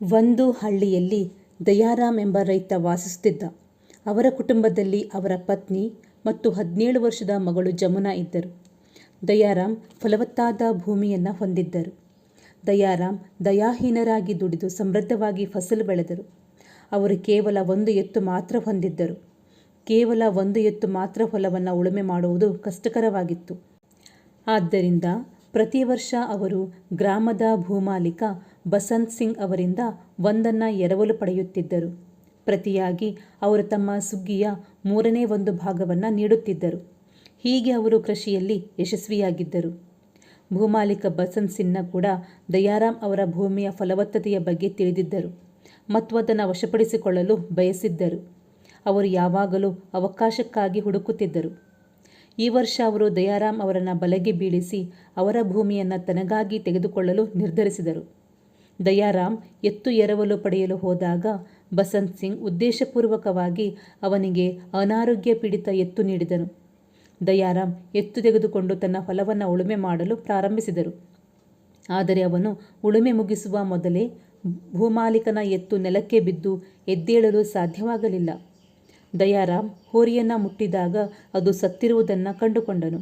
ಒಂದು ಹಳ್ಳಿಯಲ್ಲಿ ದಯಾರಾಮ್ ಎಂಬ ರೈತ ವಾಸಿಸುತ್ತಿದ್ದ. ಅವರ ಕುಟುಂಬದಲ್ಲಿ ಅವರ ಪತ್ನಿ ಮತ್ತು ಹದಿನೇಳು ವರ್ಷದ ಮಗಳು ಜಮುನಾ ಇದ್ದರು. ದಯಾರಾಮ್ ಫಲವತ್ತಾದ ಭೂಮಿಯನ್ನು ಹೊಂದಿದ್ದರು. ದಯಾರಾಮ್ ದಯಾಹೀನರಾಗಿ ದುಡಿದು ಸಮೃದ್ಧವಾಗಿ ಫಸಲು ಬೆಳೆದರು. ಅವರು ಕೇವಲ ಒಂದು ಎತ್ತು ಮಾತ್ರ ಹೊಂದಿದ್ದರು. ಕೇವಲ ಒಂದು ಎತ್ತು ಮಾತ್ರ ಹೊಲವನ್ನು ಉಳುಮೆ ಮಾಡುವುದು ಕಷ್ಟಕರವಾಗಿತ್ತು. ಆದ್ದರಿಂದ ಪ್ರತಿ ವರ್ಷ ಅವರು ಗ್ರಾಮದ ಭೂಮಾಲೀಕ ಬಸಂತ್ ಸಿಂಗ್ ಅವರಿಂದ ಒಂದನ್ನು ಎರವಲು ಪಡೆಯುತ್ತಿದ್ದರು. ಪ್ರತಿಯಾಗಿ ಅವರು ತಮ್ಮ ಸುಗ್ಗಿಯ ಮೂರನೇ ಒಂದು ಭಾಗವನ್ನು ನೀಡುತ್ತಿದ್ದರು. ಹೀಗೆ ಅವರು ಕೃಷಿಯಲ್ಲಿ ಯಶಸ್ವಿಯಾಗಿದ್ದರು. ಭೂಮಾಲೀಕ ಬಸಂತ್ ಸಿನ್ನ ಕೂಡ ದಯಾರಾಮ್ ಅವರ ಭೂಮಿಯ ಫಲವತ್ತತೆಯ ಬಗ್ಗೆ ತಿಳಿದಿದ್ದರು ಮತ್ತು ಅದನ್ನು ವಶಪಡಿಸಿಕೊಳ್ಳಲು ಬಯಸಿದ್ದರು. ಅವರು ಯಾವಾಗಲೂ ಅವಕಾಶಕ್ಕಾಗಿ ಹುಡುಕುತ್ತಿದ್ದರು. ಈ ವರ್ಷ ಅವರು ದಯಾರಾಮ್ ಅವರನ್ನು ಬಲೆಗೆ ಬೀಳಿಸಿ ಅವರ ಭೂಮಿಯನ್ನು ತನಗಾಗಿ ತೆಗೆದುಕೊಳ್ಳಲು ನಿರ್ಧರಿಸಿದರು. ದಯಾರಾಮ್ ಎತ್ತು ಎರವಲು ಪಡೆಯಲು ಹೋದಾಗ ಬಸಂತ್ ಸಿಂಗ್ ಉದ್ದೇಶಪೂರ್ವಕವಾಗಿ ಅವನಿಗೆ ಅನಾರೋಗ್ಯ ಪೀಡಿತ ಎತ್ತು ನೀಡಿದನು. ದಯಾರಾಮ್ ಎತ್ತು ತೆಗೆದುಕೊಂಡು ತನ್ನ ಹೊಲವನ್ನು ಉಳುಮೆ ಮಾಡಲು ಪ್ರಾರಂಭಿಸಿದರು. ಆದರೆ ಅವನು ಉಳುಮೆ ಮುಗಿಸುವ ಮೊದಲೇ ಭೂಮಾಲೀಕನ ಎತ್ತು ನೆಲಕ್ಕೆ ಬಿದ್ದು ಎದ್ದೇಳಲು ಸಾಧ್ಯವಾಗಲಿಲ್ಲ. ದಯಾರಾಮ್ ಹೋರಿಯನ್ನು ಮುಟ್ಟಿದಾಗ ಅದು ಸತ್ತಿರುವುದನ್ನು ಕಂಡುಕೊಂಡನು.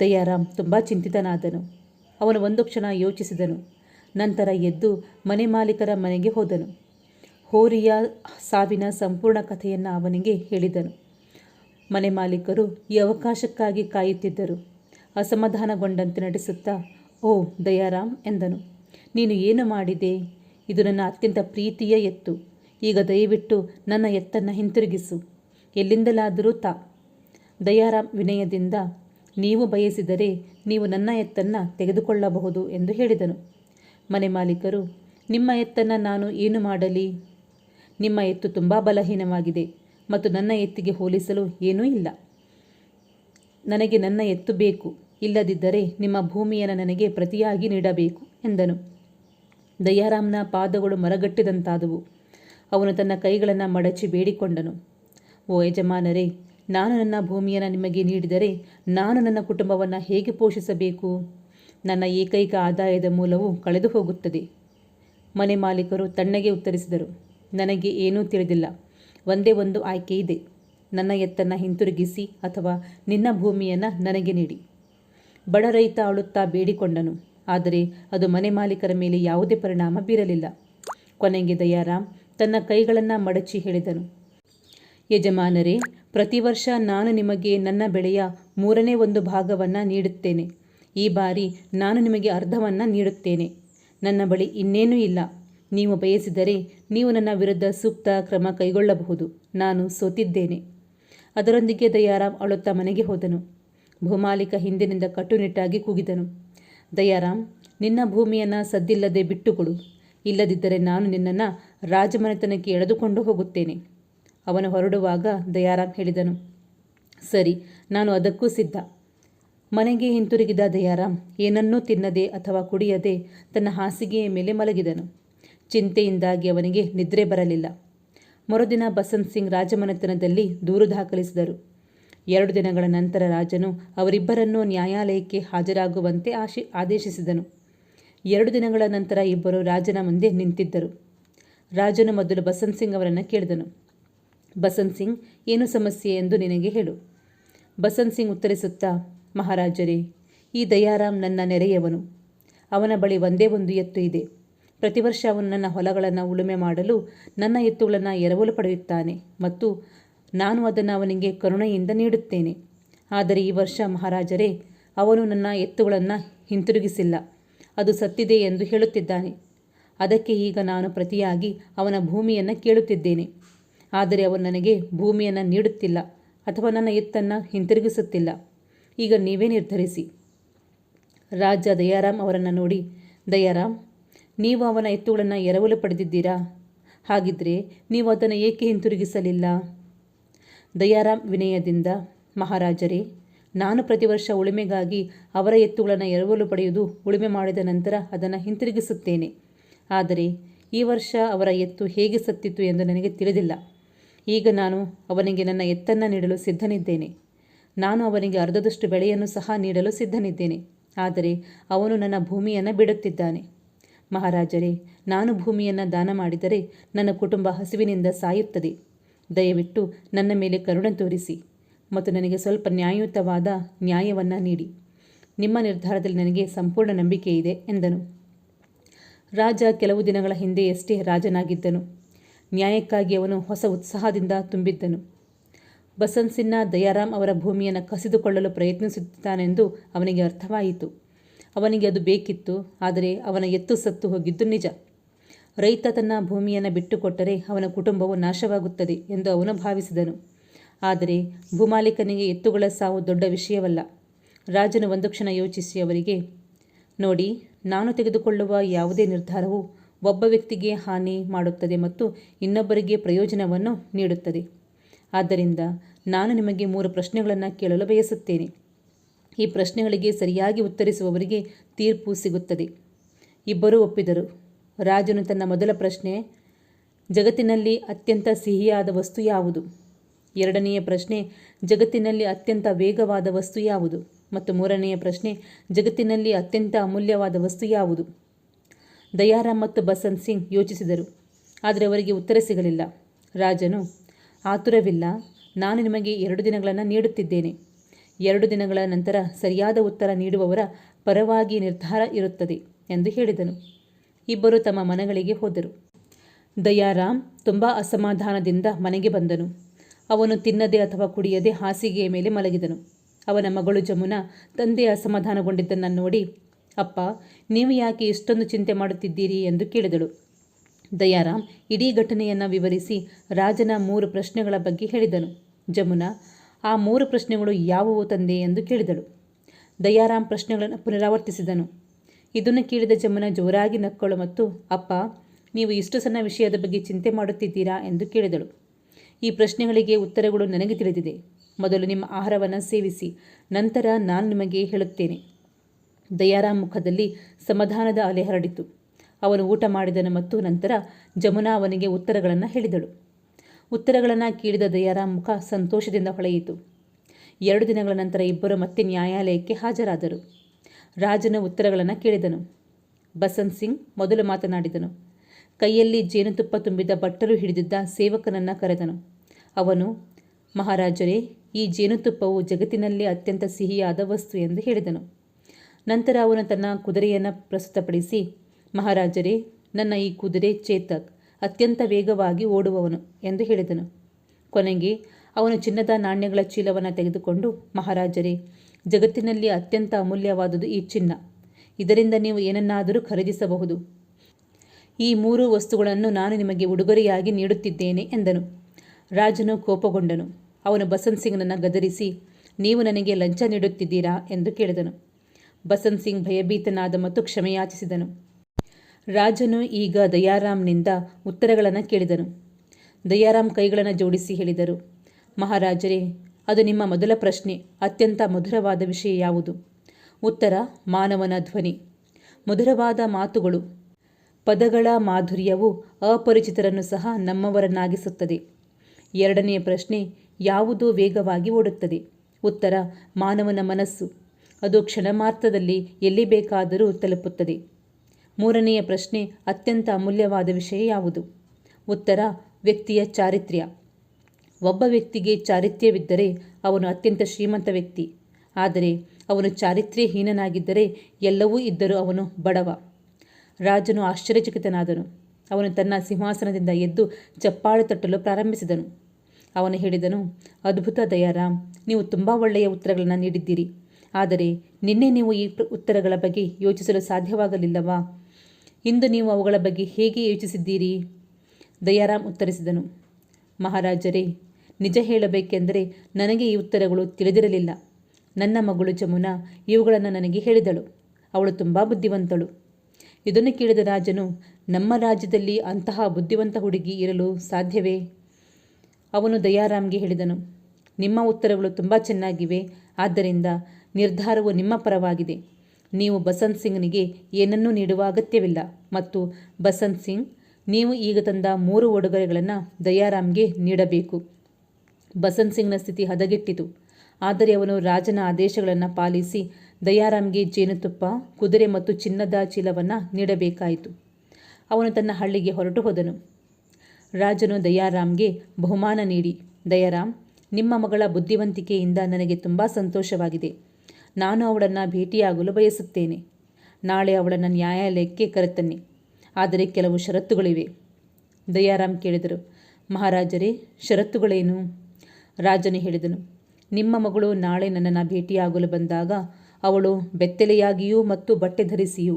ದಯಾರಾಮ್ ತುಂಬ ಚಿಂತಿತನಾದನು. ಅವನು ಒಂದು ಕ್ಷಣ ಯೋಚಿಸಿದನು. ನಂತರ ಎದ್ದು ಮನೆ ಮಾಲೀಕರ ಮನೆಗೆ ಹೋದನು. ಹೋರಿಯ ಸಾವಿನ ಸಂಪೂರ್ಣ ಕಥೆಯನ್ನು ಅವನಿಗೆ ಹೇಳಿದನು. ಮನೆ ಮಾಲೀಕರು ಈ ಅವಕಾಶಕ್ಕಾಗಿ ಕಾಯುತ್ತಿದ್ದರು. ಅಸಮಾಧಾನಗೊಂಡಂತೆ ನಟಿಸುತ್ತಾ, ಓ ದಯಾರಾಮ್ ಎಂದನು, ನೀನು ಏನು ಮಾಡಿದೆ? ಇದು ನನ್ನ ಅತ್ಯಂತ ಪ್ರೀತಿಯ ಎತ್ತು. ಈಗ ದಯವಿಟ್ಟು ನನ್ನ ಎತ್ತನ್ನು ಹಿಂತಿರುಗಿಸು. ಎಲ್ಲಿಂದಲಾದರೂ ತಾ. ದಯಾರಾಮ್ ವಿನಯದಿಂದ, ನೀವು ಬಯಸಿದರೆ ನೀವು ನನ್ನ ಎತ್ತನ್ನು ತೆಗೆದುಕೊಳ್ಳಬಹುದು ಎಂದು ಹೇಳಿದನು. ಮನೆ ಮಾಲೀಕರು ನಿಮ್ಮ ಎತ್ತನ್ನು ನಾನು ಏನು ಮಾಡಲಿ? ನಿಮ್ಮ ಎತ್ತು ತುಂಬ ಬಲಹೀನವಾಗಿದೆ ಮತ್ತು ನನ್ನ ಎತ್ತಿಗೆ ಹೋಲಿಸಲು ಏನೂ ಇಲ್ಲ. ನನಗೆ ನನ್ನ ಎತ್ತು ಬೇಕು. ಇಲ್ಲದಿದ್ದರೆ ನಿಮ್ಮ ಭೂಮಿಯನ್ನು ನನಗೆ ಪ್ರತಿಯಾಗಿ ನೀಡಬೇಕು ಎಂದನು. ದಯಾರಾಮ್ನ ಪಾದಗಳು ಮರಗಟ್ಟಿದಂತಾದವು. ಅವನು ತನ್ನ ಕೈಗಳನ್ನು ಮಡಚಿ ಬೇಡಿಕೊಂಡನು, ಓ ಯಜಮಾನರೇ, ನಾನು ನನ್ನ ಭೂಮಿಯನ್ನು ನಿಮಗೆ ನೀಡಿದರೆ ನಾನು ನನ್ನ ಕುಟುಂಬವನ್ನು ಹೇಗೆ ಪೋಷಿಸಬೇಕು? ನನ್ನ ಏಕೈಕ ಆದಾಯದ ಮೂಲವು ಕಳೆದು ಹೋಗುತ್ತದೆ ಮನೆ ಮಾಲೀಕರು ತಣ್ಣಗೆ ಉತ್ತರಿಸಿದರು, ನನಗೆ ಏನೂ ತಿಳಿದಿಲ್ಲ. ಒಂದೇ ಒಂದು ಆಯ್ಕೆ ಇದೆ ನನ್ನ ಎತ್ತನ್ನು ಹಿಂತಿರುಗಿಸಿ ಅಥವಾ ನಿನ್ನ ಭೂಮಿಯನ್ನು ನನಗೆ ನೀಡಿ. ಬಡ ರೈತ ಅಳುತ್ತಾ ಬೇಡಿಕೊಂಡನು. ಆದರೆ ಅದು ಮನೆ ಮಾಲೀಕರ ಮೇಲೆ ಯಾವುದೇ ಪರಿಣಾಮ ಬೀರಲಿಲ್ಲ. ಕೊನೆಗೆ ದಯಾರಾಮ್ ತನ್ನ ಕೈಗಳನ್ನು ಮಡಚಿ ಹೇಳಿದನು, ಯಜಮಾನರೇ, ಪ್ರತಿ ವರ್ಷ ನಾನು ನಿಮಗೆ ನನ್ನ ಬೆಳೆಯ ಮೂರನೇ ಒಂದು ಭಾಗವನ್ನು ನೀಡುತ್ತೇನೆ. ಈ ಬಾರಿ ನಾನು ನಿಮಗೆ ಅರ್ಧವನ್ನು ನೀಡುತ್ತೇನೆ. ನನ್ನ ಬಳಿ ಇನ್ನೇನೂ ಇಲ್ಲ. ನೀವು ಬಯಸಿದರೆ ನೀವು ನನ್ನ ವಿರುದ್ಧ ಸೂಕ್ತ ಕ್ರಮ ಕೈಗೊಳ್ಳಬಹುದು. ನಾನು ಸೋತಿದ್ದೇನೆ. ಅದರೊಂದಿಗೆ ದಯಾರಾಮ್ ಅಳುತ್ತಾ ಮನೆಗೆ ಹೋದನು. ಭೂಮಾಲಿಕ ಹಿಂದಿನಿಂದ ಕಟ್ಟುನಿಟ್ಟಾಗಿ ಕೂಗಿದನು, ದಯಾರಾಮ್, ನಿನ್ನ ಭೂಮಿಯನ್ನು ಸದ್ದಿಲ್ಲದೆ ಬಿಟ್ಟುಕೊಡು. ಇಲ್ಲದಿದ್ದರೆ ನಾನು ನಿನ್ನನ್ನು ರಾಜಮನೆತನಕ್ಕೆ ಎಳೆದುಕೊಂಡು ಹೋಗುತ್ತೇನೆ. ಅವನು ಹೊರಡುವಾಗ ದಯಾರಾಮ್ ಹೇಳಿದನು, ಸರಿ, ನಾನು ಅದಕ್ಕೂ ಸಿದ್ಧ. ಮನೆಗೆ ಹಿಂತಿರುಗಿದ ದಯಾರಾಮ್ ಏನನ್ನೂ ತಿನ್ನದೆ ಅಥವಾ ಕುಡಿಯದೆ ತನ್ನ ಹಾಸಿಗೆಯ ಮೇಲೆ ಮಲಗಿದನು. ಚಿಂತೆಯಿಂದಾಗಿ ಅವನಿಗೆ ನಿದ್ರೆ ಬರಲಿಲ್ಲ. ಮರುದಿನ ಬಸಂತ್ ಸಿಂಗ್ ರಾಜಮನೆತನದಲ್ಲಿ ದೂರು ದಾಖಲಿಸಿದರು. ಎರಡು ದಿನಗಳ ನಂತರ ರಾಜನು ಅವರಿಬ್ಬರನ್ನೂ ನ್ಯಾಯಾಲಯಕ್ಕೆ ಹಾಜರಾಗುವಂತೆ ಆಶಿ ಆದೇಶಿಸಿದನು. ಎರಡು ದಿನಗಳ ನಂತರ ಇಬ್ಬರು ರಾಜನ ಮುಂದೆ ನಿಂತಿದ್ದರು. ರಾಜನು ಮೊದಲು ಬಸಂತ್ ಸಿಂಗ್ ಅವರನ್ನು ಕೇಳಿದನು, ಬಸಂತ್ ಸಿಂಗ್, ಏನು ಸಮಸ್ಯೆ ಎಂದು ನಿನಗೆ ಹೇಳು. ಬಸಂತ್ ಸಿಂಗ್ ಉತ್ತರಿಸುತ್ತಾ, ಮಹಾರಾಜರೇ, ಈ ದಯಾರಾಮ್ ನನ್ನ ನೆರೆಯವನು. ಅವನ ಬಳಿ ಒಂದೇ ಒಂದು ಎತ್ತು ಇದೆ. ಪ್ರತಿ ವರ್ಷ ಅವನು ನನ್ನ ಹೊಲಗಳನ್ನು ಉಳುಮೆ ಮಾಡಲು ನನ್ನ ಎತ್ತುಗಳನ್ನು ಎರವಲು ಪಡೆಯುತ್ತಾನೆ ಮತ್ತು ನಾನು ಅದನ್ನು ಅವನಿಗೆ ಕರುಣೆಯಿಂದ ನೀಡುತ್ತೇನೆ. ಆದರೆ ಈ ವರ್ಷ ಮಹಾರಾಜರೇ, ಅವನು ನನ್ನ ಎತ್ತುಗಳನ್ನು ಹಿಂತಿರುಗಿಸಿಲ್ಲ. ಅದು ಸತ್ತಿದೆ ಎಂದು ಹೇಳುತ್ತಿದ್ದಾನೆ. ಅದಕ್ಕೆ ಈಗ ನಾನು ಪ್ರತಿಯಾಗಿ ಅವನ ಭೂಮಿಯನ್ನು ಕೇಳುತ್ತಿದ್ದೇನೆ. ಆದರೆ ಅವನು ನನಗೆ ಭೂಮಿಯನ್ನು ನೀಡುತ್ತಿಲ್ಲ ಅಥವಾ ನನ್ನ ಎತ್ತನ್ನು ಹಿಂತಿರುಗಿಸುತ್ತಿಲ್ಲ. ಈಗ ನೀವೇ ನಿರ್ಧರಿಸಿ. ರಾಜ ದಯಾರಾಮ್ ಅವರನ್ನು ನೋಡಿ, ದಯಾರಾಮ್, ನೀವು ಅವನ ಎತ್ತುಗಳನ್ನು ಎರವಲು ಪಡೆದಿದ್ದೀರಾ? ಹಾಗಿದ್ದರೆ ನೀವು ಅದನ್ನು ಏಕೆ ಹಿಂತಿರುಗಿಸಲಿಲ್ಲ? ದಯಾರಾಮ್ ವಿನಯದಿಂದ, ಮಹಾರಾಜರೇ, ನಾನು ಪ್ರತಿ ವರ್ಷ ಉಳುಮೆಗಾಗಿ ಅವರ ಎತ್ತುಗಳನ್ನು ಎರವಲು ಪಡೆಯುವುದು ಉಳುಮೆ ಮಾಡಿದ ನಂತರ ಅದನ್ನು ಹಿಂತಿರುಗಿಸುತ್ತೇನೆ. ಆದರೆ ಈ ವರ್ಷ ಅವರ ಎತ್ತು ಹೇಗೆ ಸತ್ತಿತ್ತು ಎಂದು ನನಗೆ ತಿಳಿದಿಲ್ಲ. ಈಗ ನಾನು ಅವನಿಗೆ ನನ್ನ ಎತ್ತನ್ನು ನೀಡಲು ಸಿದ್ಧನಿದ್ದೇನೆ. ನಾನು ಅವನಿಗೆ ಅರ್ಧದಷ್ಟು ಬೆಳೆಯನ್ನು ಸಹ ನೀಡಲು ಸಿದ್ಧನಿದ್ದೇನೆ. ಆದರೆ ಅವನು ನನ್ನ ಭೂಮಿಯನ್ನು ಬಿಡುತ್ತಿದ್ದಾನೆ. ಮಹಾರಾಜರೇ, ನಾನು ಭೂಮಿಯನ್ನು ದಾನ ಮಾಡಿದರೆ ನನ್ನ ಕುಟುಂಬ ಹಸಿವಿನಿಂದ ಸಾಯುತ್ತದೆ ದಯವಿಟ್ಟು ನನ್ನ ಮೇಲೆ ಕರುಣೆ ತೋರಿಸಿ ಮತ್ತು ನನಗೆ ಸ್ವಲ್ಪ ನ್ಯಾಯಯುತವಾದ ನ್ಯಾಯವನ್ನು ನೀಡಿ ನಿಮ್ಮ ನಿರ್ಧಾರದಲ್ಲಿ ನನಗೆ ಸಂಪೂರ್ಣ ನಂಬಿಕೆ ಇದೆ ಎಂದನು ರಾಜ ಕೆಲವು ದಿನಗಳ ಹಿಂದೆಯಷ್ಟೇ ರಾಜನಾಗಿದ್ದನು. ನ್ಯಾಯಕ್ಕಾಗಿ ಅವನು ಹೊಸ ಉತ್ಸಾಹದಿಂದ ತುಂಬಿದ್ದನು. ಬಸಂತ್ ದಯಾರಾಮ್ ಅವರ ಭೂಮಿಯನ್ನು ಕಸಿದುಕೊಳ್ಳಲು ಪ್ರಯತ್ನಿಸುತ್ತಿದ್ದಾನೆಂದು ಅವನಿಗೆ ಅರ್ಥವಾಯಿತು. ಅವನಿಗೆ ಅದು ಬೇಕಿತ್ತು, ಆದರೆ ಅವನ ಎತ್ತು ಸತ್ತು ಹೋಗಿದ್ದು ನಿಜ. ರೈತ ತನ್ನ ಭೂಮಿಯನ್ನು ಬಿಟ್ಟುಕೊಟ್ಟರೆ ಅವನ ಕುಟುಂಬವು ನಾಶವಾಗುತ್ತದೆ ಎಂದು ಅವನು ಭಾವಿಸಿದನು. ಆದರೆ ಭೂಮಾಲೀಕನಿಗೆ ಎತ್ತುಗಳ ಸಾವು ದೊಡ್ಡ ವಿಷಯವಲ್ಲ. ರಾಜನು ಒಂದು ಕ್ಷಣ ಯೋಚಿಸಿ ಅವರಿಗೆ ನೋಡಿ, ನಾನು ತೆಗೆದುಕೊಳ್ಳುವ ಯಾವುದೇ ನಿರ್ಧಾರವು ಒಬ್ಬ ವ್ಯಕ್ತಿಗೆ ಹಾನಿ ಮಾಡುತ್ತದೆ ಮತ್ತು ಇನ್ನೊಬ್ಬರಿಗೆ ಪ್ರಯೋಜನವನ್ನು ನೀಡುತ್ತದೆ. ಆದ್ದರಿಂದ ನಾನು ನಿಮಗೆ ಮೂರು ಪ್ರಶ್ನೆಗಳನ್ನು ಕೇಳಲು ಬಯಸುತ್ತೇನೆ. ಈ ಪ್ರಶ್ನೆಗಳಿಗೆ ಸರಿಯಾಗಿ ಉತ್ತರಿಸುವವರಿಗೆ ತೀರ್ಪು ಸಿಗುತ್ತದೆ. ಇಬ್ಬರೂ ಒಪ್ಪಿದರು. ರಾಜನು ತನ್ನ ಮೊದಲ ಪ್ರಶ್ನೆ, ಜಗತ್ತಿನಲ್ಲಿ ಅತ್ಯಂತ ಸಿಹಿಯಾದ ವಸ್ತು ಯಾವುದು? ಎರಡನೆಯ ಪ್ರಶ್ನೆ, ಜಗತ್ತಿನಲ್ಲಿ ಅತ್ಯಂತ ವೇಗವಾದ ವಸ್ತು ಯಾವುದು? ಮತ್ತು ಮೂರನೆಯ ಪ್ರಶ್ನೆ, ಜಗತ್ತಿನಲ್ಲಿ ಅತ್ಯಂತ ಅಮೂಲ್ಯವಾದ ವಸ್ತು ಯಾವುದು? ದಯಾರಾಮ್ ಮತ್ತು ಬಸಂತ್ ಸಿಂಗ್ ಯೋಚಿಸಿದರು, ಆದರೆ ಅವರಿಗೆ ಉತ್ತರ ಸಿಗಲಿಲ್ಲ. ರಾಜನು, ಆತುರವಿಲ್ಲ, ನಾನು ನಿಮಗೆ ಎರಡು ದಿನಗಳನ್ನು ನೀಡುತ್ತಿದ್ದೇನೆ. ಎರಡು ದಿನಗಳ ನಂತರ ಸರಿಯಾದ ಉತ್ತರ ನೀಡುವವರ ಪರವಾಗಿ ನಿರ್ಧಾರ ಇರುತ್ತದೆ ಎಂದು ಹೇಳಿದನು. ಇಬ್ಬರು ತಮ್ಮ ಮನೆಗಳಿಗೆ ಹೋದರು. ದಯಾರಾಮ್ ತುಂಬ ಅಸಮಾಧಾನದಿಂದ ಮನೆಗೆ ಬಂದನು. ಅವನು ತಿನ್ನದೆ ಅಥವಾ ಕುಡಿಯದೆ ಹಾಸಿಗೆಯ ಮೇಲೆ ಮಲಗಿದನು. ಅವನ ಮಗಳು ಜಮುನಾ ತಂದೆ ಅಸಮಾಧಾನಗೊಂಡಿದ್ದನ್ನು ನೋಡಿ, ಅಪ್ಪ, ನೀವು ಯಾಕೆ ಇಷ್ಟೊಂದು ಚಿಂತೆ ಮಾಡುತ್ತಿದ್ದೀರಿ? ಎಂದು ಕೇಳಿದಳು. ದಯಾರಾಮ್ ಇಡೀ ಘಟನೆಯನ್ನು ವಿವರಿಸಿ ರಾಜನ ಮೂರು ಪ್ರಶ್ನೆಗಳ ಬಗ್ಗೆ ಹೇಳಿದನು. ಜಮುನಾ, ಆ ಮೂರು ಪ್ರಶ್ನೆಗಳು ಯಾವುವು ತಂದೆ? ಎಂದು ಕೇಳಿದಳು. ದಯಾರಾಮ್ ಪ್ರಶ್ನೆಗಳನ್ನು ಪುನರಾವರ್ತಿಸಿದನು. ಇದನ್ನು ಕೇಳಿದ ಜಮುನಾ ಜೋರಾಗಿ ನಕ್ಕಳು ಮತ್ತು, ಅಪ್ಪ, ನೀವು ಇಷ್ಟು ಸಣ್ಣ ವಿಷಯದ ಬಗ್ಗೆ ಚಿಂತೆ ಮಾಡುತ್ತಿದ್ದೀರಾ? ಎಂದು ಕೇಳಿದಳು. ಈ ಪ್ರಶ್ನೆಗಳಿಗೆ ಉತ್ತರಗಳು ನನಗೆ ತಿಳಿದಿದೆ. ಮೊದಲು ನಿಮ್ಮ ಆಹಾರವನ್ನು ಸೇವಿಸಿ, ನಂತರ ನಾನು ನಿಮಗೆ ಹೇಳುತ್ತೇನೆ. ದಯಾರಾಮ್ ಮುಖದಲ್ಲಿ ಸಮಾಧಾನದ ಅಲೆ ಹರಡಿತು. ಅವನು ಊಟ ಮಾಡಿದನು ಮತ್ತು ನಂತರ ಜಮುನಾ ಅವನಿಗೆ ಉತ್ತರಗಳನ್ನು ಹೇಳಿದಳು. ಉತ್ತರಗಳನ್ನು ಕೇಳಿದ ದಯಾರಾಮ್ ಮುಖ ಸಂತೋಷದಿಂದ ಹೊಳೆಯಿತು. ಎರಡು ದಿನಗಳ ನಂತರ ಇಬ್ಬರು ಮತ್ತೆ ನ್ಯಾಯಾಲಯಕ್ಕೆ ಹಾಜರಾದರು. ರಾಜನ ಉತ್ತರಗಳನ್ನು ಕೇಳಿದನು. ಬಸಂತ್ ಸಿಂಗ್ ಮೊದಲು ಮಾತನಾಡಿದನು. ಕೈಯಲ್ಲಿ ಜೇನುತುಪ್ಪ ತುಂಬಿದ ಬಟ್ಟಲು ಹಿಡಿದಿದ್ದ ಸೇವಕನನ್ನು ಕರೆದನು. ಅವನು, ಮಹಾರಾಜರೇ ಈ ಜೇನುತುಪ್ಪವು ಜಗತ್ತಿನಲ್ಲಿ ಅತ್ಯಂತ ಸಿಹಿಯಾದ ವಸ್ತು ಎಂದು ಹೇಳಿದನು. ನಂತರ ಅವನು ತನ್ನ ಕುದುರೆಯನ್ನು ಪ್ರಸ್ತುತಪಡಿಸಿ, ಮಹಾರಾಜರೇ, ನನ್ನ ಈ ಕುದುರೆ ಚೇತಕ್ ಅತ್ಯಂತ ವೇಗವಾಗಿ ಓಡುವವನು ಎಂದು ಹೇಳಿದನು. ಕೊನೆಗೆ ಅವನು ಚಿನ್ನದ ನಾಣ್ಯಗಳ ಚೀಲವನ್ನು ತೆಗೆದುಕೊಂಡು, ಮಹಾರಾಜರೇ, ಜಗತ್ತಿನಲ್ಲಿ ಅತ್ಯಂತ ಅಮೂಲ್ಯವಾದುದು ಈ ಚಿನ್ನ. ಇದರಿಂದ ನೀವು ಏನನ್ನಾದರೂ ಖರೀದಿಸಬಹುದು. ಈ ಮೂರು ವಸ್ತುಗಳನ್ನು ನಾನು ನಿಮಗೆ ಉಡುಗೊರೆಯಾಗಿ ನೀಡುತ್ತಿದ್ದೇನೆ ಎಂದನು. ರಾಜನು ಕೋಪಗೊಂಡನು. ಅವನು ಬಸಂತ್ ಸಿಂಗ್ನನ್ನು ಗದರಿಸಿ, ನೀವು ನನಗೆ ಲಂಚ ನೀಡುತ್ತಿದ್ದೀರಾ? ಎಂದು ಕೇಳಿದನು. ಬಸಂತ್ ಸಿಂಗ್ ಭಯಭೀತನಾದ ಮತ್ತು ಕ್ಷಮೆಯಾಚಿಸಿದನು. ರಾಜನು ಈಗ ದಯಾರಾಮ್ನಿಂದ ಉತ್ತರಗಳನ್ನು ಕೇಳಿದನು. ದಯಾರಾಮ್ ಕೈಗಳನ್ನು ಜೋಡಿಸಿ ಹೇಳಿದರು, ಮಹಾರಾಜರೇ, ಅದು ನಿಮ್ಮ ಮೊದಲ ಪ್ರಶ್ನೆ, ಅತ್ಯಂತ ಮಧುರವಾದ ವಿಷಯ ಯಾವುದು? ಉತ್ತರ, ಮಾನವನ ಧ್ವನಿ. ಮಧುರವಾದ ಮಾತುಗಳು. ಪದಗಳ ಮಾಧುರ್ಯವು ಅಪರಿಚಿತರನ್ನು ಸಹ ನಮ್ಮವರನ್ನಾಗಿಸುತ್ತದೆ. ಎರಡನೆಯ ಪ್ರಶ್ನೆ ಯಾವುದು ವೇಗವಾಗಿ ಓಡುತ್ತದೆ. ಉತ್ತರ, ಮಾನವನ ಮನಸ್ಸು. ಅದು ಕ್ಷಣಮಾರ್ಥದಲ್ಲಿ ಎಲ್ಲಿ ಬೇಕಾದರೂ ತಲುಪುತ್ತದೆ. ಮೂರನೆಯ ಪ್ರಶ್ನೆ ಅತ್ಯಂತ ಅಮೂಲ್ಯವಾದ ವಿಷಯ ಯಾವುದು? ಉತ್ತರ, ವ್ಯಕ್ತಿಯ ಚಾರಿತ್ರ್ಯ. ಒಬ್ಬ ವ್ಯಕ್ತಿಗೆ ಚಾರಿತ್ರ್ಯವಿದ್ದರೆ ಅವನು ಅತ್ಯಂತ ಶ್ರೀಮಂತ ವ್ಯಕ್ತಿ. ಆದರೆ ಅವನು ಚಾರಿತ್ರ್ಯಹೀನನಾಗಿದ್ದರೆ ಎಲ್ಲವೂ ಇದ್ದರೂ ಅವನು ಬಡವ. ರಾಜನು ಆಶ್ಚರ್ಯಚಕಿತನಾದನು. ಅವನು ತನ್ನ ಸಿಂಹಾಸನದಿಂದ ಎದ್ದು ಚಪ್ಪಾಳೆ ತಟ್ಟಲು ಪ್ರಾರಂಭಿಸಿದನು. ಅವನು ಹೇಳಿದನು, ಅದ್ಭುತ ದಯಾರಾಮ್, ನೀವು ತುಂಬ ಒಳ್ಳೆಯ ಉತ್ತರಗಳನ್ನು ನೀಡಿದ್ದೀರಿ. ಆದರೆ ನಿನ್ನೆ ನೀವು ಈ ಉತ್ತರಗಳ ಬಗ್ಗೆ ಯೋಚಿಸಲು ಸಾಧ್ಯವಾಗಲಿಲ್ಲವಾ? ಇಂದು ನೀವು ಅವುಗಳ ಬಗ್ಗೆ ಹೇಗೆ ಯೋಚಿಸಿದ್ದೀರಿ? ದಯಾರಾಮ್ ಉತ್ತರಿಸಿದನು, ಮಹಾರಾಜರೇ, ನಿಜ ಹೇಳಬೇಕೆಂದರೆ ನನಗೆ ಈ ಉತ್ತರಗಳು ತಿಳಿದಿರಲಿಲ್ಲ. ನನ್ನ ಮಗಳು ಜಮುನಾ ಇವುಗಳನ್ನು ನನಗೆ ಹೇಳಿದಳು. ಅವಳು ತುಂಬ ಬುದ್ಧಿವಂತಳು. ಇದನ್ನು ಕೇಳಿದ ರಾಜನು, ನಮ್ಮ ರಾಜ್ಯದಲ್ಲಿ ಅಂತಹ ಬುದ್ಧಿವಂತ ಹುಡುಗಿ ಇರಲು ಸಾಧ್ಯವೇ? ಅವನು ದಯಾರಾಮ್ಗೆ ಹೇಳಿದನು, ನಿಮ್ಮ ಉತ್ತರಗಳು ತುಂಬ ಚೆನ್ನಾಗಿವೆ, ಆದ್ದರಿಂದ ನಿರ್ಧಾರವು ನಿಮ್ಮ ಪರವಾಗಿದೆ. ನೀವು ಬಸಂತ್ ಸಿಂಗ್ನಿಗೆ ಏನನ್ನೂ ನೀಡುವ ಅಗತ್ಯವಿಲ್ಲ ಮತ್ತು ಬಸಂತ್ ಸಿಂಗ್, ನೀವು ಈಗ ತಂದ ಮೂರು ಉಡುಗೊರೆಗಳನ್ನು ದಯಾರಾಮ್ಗೆ ನೀಡಬೇಕು. ಬಸಂತ್ ಸಿಂಗ್ನ ಸ್ಥಿತಿ ಹದಗೆಟ್ಟಿತು, ಆದರೆ ಅವನು ರಾಜನ ಆದೇಶಗಳನ್ನು ಪಾಲಿಸಿ ದಯಾರಾಮ್ಗೆ ಜೇನುತುಪ್ಪ, ಕುದುರೆ ಮತ್ತು ಚಿನ್ನದ ಚೀಲವನ್ನು ನೀಡಬೇಕಾಯಿತು. ಅವನು ತನ್ನ ಹಳ್ಳಿಗೆ ಹೊರಟು ಹೋದನು. ರಾಜನು ದಯಾರಾಮ್ಗೆ ಬಹುಮಾನ ನೀಡಿ, ದಯಾರಾಮ್, ನಿಮ್ಮ ಮಗಳ ಬುದ್ಧಿವಂತಿಕೆಯಿಂದ ನನಗೆ ತುಂಬ ಸಂತೋಷವಾಗಿದೆ. ನಾನು ಅವಳನ್ನು ಭೇಟಿಯಾಗಲು ಬಯಸುತ್ತೇನೆ. ನಾಳೆ ಅವಳನ್ನು ನ್ಯಾಯಾಲಯಕ್ಕೆ ಕರೆತನ್ನಿ. ಆದರೆ ಕೆಲವು ಷರತ್ತುಗಳಿವೆ. ದಯಾರಾಮ್ ಕೇಳಿದರು, ಮಹಾರಾಜರೇ, ಷರತ್ತುಗಳೇನು? ರಾಜನು ಹೇಳಿದನು, ನಿಮ್ಮ ಮಗಳು ನಾಳೆ ನನ್ನನ್ನು ಭೇಟಿಯಾಗಲು ಬಂದಾಗ ಅವಳು ಬೆತ್ತಲೆಯಾಗಿಯೂ ಮತ್ತು ಬಟ್ಟೆ ಧರಿಸಿಯೂ.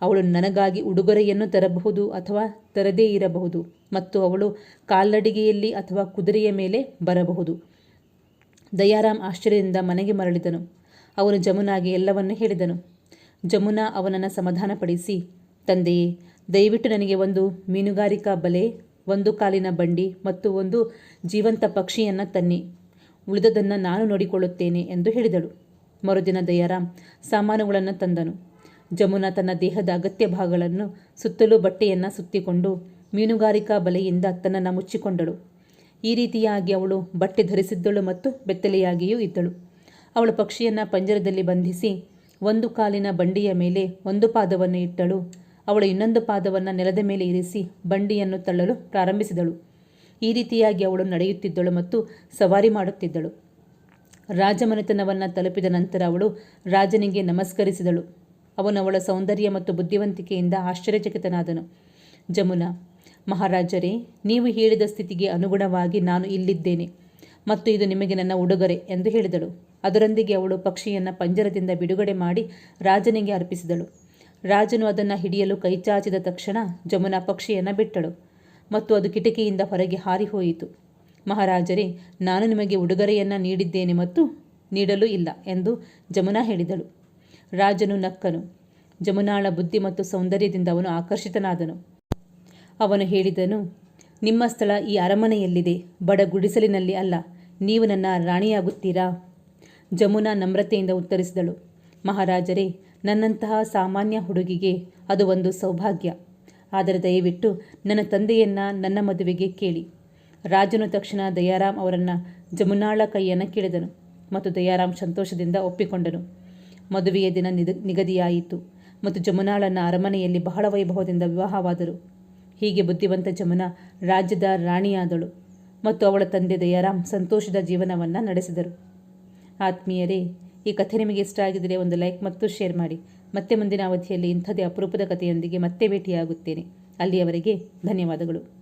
ಅವಳು ನನಗಾಗಿ ಉಡುಗೊರೆಯನ್ನು ತರಬಹುದು ಅಥವಾ ತರದೇ ಇರಬಹುದು ಮತ್ತು ಅವಳು ಕಾಲ್ನಡಿಗೆಯಲ್ಲಿ ಅಥವಾ ಕುದುರೆಯ ಮೇಲೆ ಬರಬಹುದು. ದಯಾರಾಮ್ ಆಶ್ಚರ್ಯದಿಂದ ಮನೆಗೆ ಮರಳಿದನು. ಅವನು ಜಮುನಾಗೆ ಎಲ್ಲವನ್ನೂ ಹೇಳಿದನು. ಜಮುನಾ ಅವನನ್ನು ಸಮಾಧಾನಪಡಿಸಿ, ತಂದೆಯೇ, ದಯವಿಟ್ಟು ನನಗೆ ಒಂದು ಮೀನುಗಾರಿಕಾ ಬಲೆ, ಒಂದು ಕಾಲಿನ ಬಂಡಿ ಮತ್ತು ಒಂದು ಜೀವಂತ ಪಕ್ಷಿಯನ್ನು ತನ್ನಿ. ಉಳಿದದನ್ನು ನಾನು ನೋಡಿಕೊಳ್ಳುತ್ತೇನೆ ಎಂದು ಹೇಳಿದಳು. ಮರುದಿನ ದಯಾರಾಮ್ ಸಾಮಾನುಗಳನ್ನು ತಂದನು. ಜಮುನಾ ತನ್ನ ದೇಹದ ಅಗತ್ಯ ಭಾಗಗಳನ್ನು ಸುತ್ತಲೂ ಬಟ್ಟೆಯನ್ನು ಸುತ್ತಿಕೊಂಡು ಮೀನುಗಾರಿಕಾ ಬಲೆಯಿಂದ ತನ್ನನ್ನು ಮುಚ್ಚಿಕೊಂಡಳು. ಈ ರೀತಿಯಾಗಿ ಅವಳು ಬಟ್ಟೆ ಧರಿಸಿದ್ದಳು ಮತ್ತು ಬೆತ್ತಲೆಯಾಗಿಯೂ ಇದ್ದಳು. ಅವಳು ಪಕ್ಷಿಯನ್ನು ಪಂಜರದಲ್ಲಿ ಬಂಧಿಸಿ ಒಂದು ಕಾಲಿನ ಬಂಡಿಯ ಮೇಲೆ ಒಂದು ಪಾದವನ್ನು ಇಟ್ಟಳು. ಅವಳು ಇನ್ನೊಂದು ಪಾದವನ್ನು ನೆಲದ ಮೇಲೆ ಇರಿಸಿ ಬಂಡಿಯನ್ನು ತಳ್ಳಲು ಪ್ರಾರಂಭಿಸಿದಳು. ಈ ರೀತಿಯಾಗಿ ಅವಳು ನಡೆಯುತ್ತಿದ್ದಳು ಮತ್ತು ಸವಾರಿ ಮಾಡುತ್ತಿದ್ದಳು. ರಾಜಮನೆತನವನ್ನು ತಲುಪಿದ ನಂತರ ಅವಳು ರಾಜನಿಗೆ ನಮಸ್ಕರಿಸಿದಳು. ಅವನು ಅವಳ ಸೌಂದರ್ಯ ಮತ್ತು ಬುದ್ಧಿವಂತಿಕೆಯಿಂದ ಆಶ್ಚರ್ಯಚಕಿತನಾದನು. ಜಮುನಾ, ಮಹಾರಾಜರೇ, ನೀವು ಹೇಳಿದ ಸ್ಥಿತಿಗೆ ಅನುಗುಣವಾಗಿ ನಾನು ಇಲ್ಲಿದ್ದೇನೆ ಮತ್ತು ಇದು ನಿಮಗೆ ನನ್ನ ಉಡುಗೊರೆ ಎಂದು ಹೇಳಿದಳು. ಅದರೊಂದಿಗೆ ಅವಳು ಪಕ್ಷಿಯನ್ನು ಪಂಜರದಿಂದ ಬಿಡುಗಡೆ ಮಾಡಿ ರಾಜನಿಗೆ ಅರ್ಪಿಸಿದಳು. ರಾಜನು ಅದನ್ನು ಹಿಡಿಯಲು ಕೈಚಾಚಿದ ತಕ್ಷಣ ಜಮುನಾ ಪಕ್ಷಿಯನ್ನು ಬಿಟ್ಟಳು ಮತ್ತು ಅದು ಕಿಟಕಿಯಿಂದ ಹೊರಗೆ ಹಾರಿಹೋಯಿತು. ಮಹಾರಾಜರೇ, ನಾನು ನಿಮಗೆ ಉಡುಗೊರೆಯನ್ನು ನೀಡಿದ್ದೇನೆ ಮತ್ತು ನೀಡಲು ಇಲ್ಲ ಎಂದು ಜಮುನಾ ಹೇಳಿದಳು. ರಾಜನು ನಕ್ಕನು. ಜಮುನಾಳ ಬುದ್ಧಿ ಮತ್ತು ಸೌಂದರ್ಯದಿಂದ ಅವನು ಆಕರ್ಷಿತನಾದನು. ಅವನು ಹೇಳಿದನು, ನಿಮ್ಮ ಸ್ಥಳ ಈ ಅರಮನೆಯಲ್ಲಿದೆ, ಬಡ ಗುಡಿಸಲಿನಲ್ಲಿ ಅಲ್ಲ, ನೀವು ನನ್ನ ರಾಣಿಯಾಗುತ್ತೀರಾ? ಜಮುನಾ ನಮ್ರತೆಯಿಂದ ಉತ್ತರಿಸಿದಳು, ಮಹಾರಾಜರೇ, ನನ್ನಂತಹ ಸಾಮಾನ್ಯ ಹುಡುಗಿಗೆ ಅದು ಒಂದು ಸೌಭಾಗ್ಯ. ಆದರೆ ದಯವಿಟ್ಟು ನನ್ನ ತಂದೆಯನ್ನು ನನ್ನ ಮದುವೆಗೆ ಕೇಳಿ. ರಾಜನು ತಕ್ಷಣ ದಯಾರಾಮ್ ಅವರನ್ನು ಜಮುನಾಳ ಕೈಯನ್ನು ಕೇಳಿದನು ಮತ್ತು ದಯಾರಾಮ್ ಸಂತೋಷದಿಂದ ಒಪ್ಪಿಕೊಂಡನು. ಮದುವೆಯ ದಿನ ನಿಗದಿಯಾಯಿತು ಮತ್ತು ಜಮುನಾಳನ್ನು ಅರಮನೆಯಲ್ಲಿ ಬಹಳ ವೈಭವದಿಂದ ವಿವಾಹವಾದರು. ಹೀಗೆ ಬುದ್ಧಿವಂತ ಜಮುನಾ ರಾಜ್ಯದ ರಾಣಿಯಾದಳು ಮತ್ತು ಅವಳ ತಂದೆ ದಯಾರಾಮ್ ಸಂತೋಷದ ಜೀವನವನ್ನು ನಡೆಸಿದರು. ಆತ್ಮೀಯರೇ, ಈ ಕಥೆ ನಿಮಗೆ ಇಷ್ಟ ಆಗಿದ್ದರೆ ಒಂದು ಲೈಕ್ ಮತ್ತು ಶೇರ್ ಮಾಡಿ. ಮತ್ತೆ ಮುಂದಿನ ಅವಧಿಯಲ್ಲಿ ಇಂಥದೇ ಅಪರೂಪದ ಕಥೆಯೊಂದಿಗೆ ಮತ್ತೆ ಭೇಟಿಯಾಗುತ್ತೇನೆ. ಅಲ್ಲಿಯವರೆಗೆ ಧನ್ಯವಾದಗಳು.